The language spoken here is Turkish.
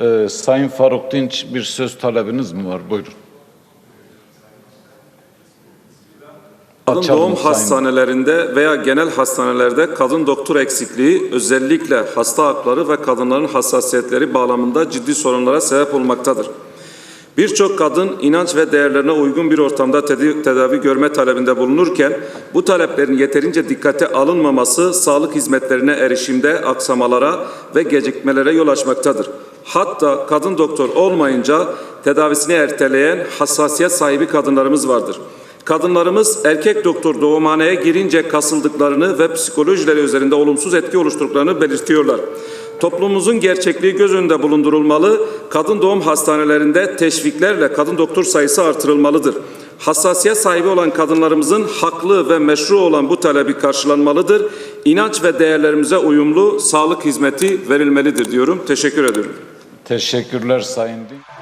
Ee, Sayın Faruk Dinç bir söz talebiniz mi var? Buyurun. Kadın Açalım doğum sayın. hastanelerinde veya genel hastanelerde kadın doktor eksikliği özellikle hasta hakları ve kadınların hassasiyetleri bağlamında ciddi sorunlara sebep olmaktadır. Birçok kadın inanç ve değerlerine uygun bir ortamda tedi- tedavi görme talebinde bulunurken bu taleplerin yeterince dikkate alınmaması sağlık hizmetlerine erişimde aksamalara ve gecikmelere yol açmaktadır. Hatta kadın doktor olmayınca tedavisini erteleyen hassasiyet sahibi kadınlarımız vardır. Kadınlarımız erkek doktor doğumhaneye girince kasıldıklarını ve psikolojileri üzerinde olumsuz etki oluşturduklarını belirtiyorlar. Toplumumuzun gerçekliği göz önünde bulundurulmalı, kadın doğum hastanelerinde teşviklerle kadın doktor sayısı artırılmalıdır. Hassasiyet sahibi olan kadınlarımızın haklı ve meşru olan bu talebi karşılanmalıdır. İnanç ve değerlerimize uyumlu sağlık hizmeti verilmelidir diyorum. Teşekkür ediyorum. Teşekkürler Sayın Dinç.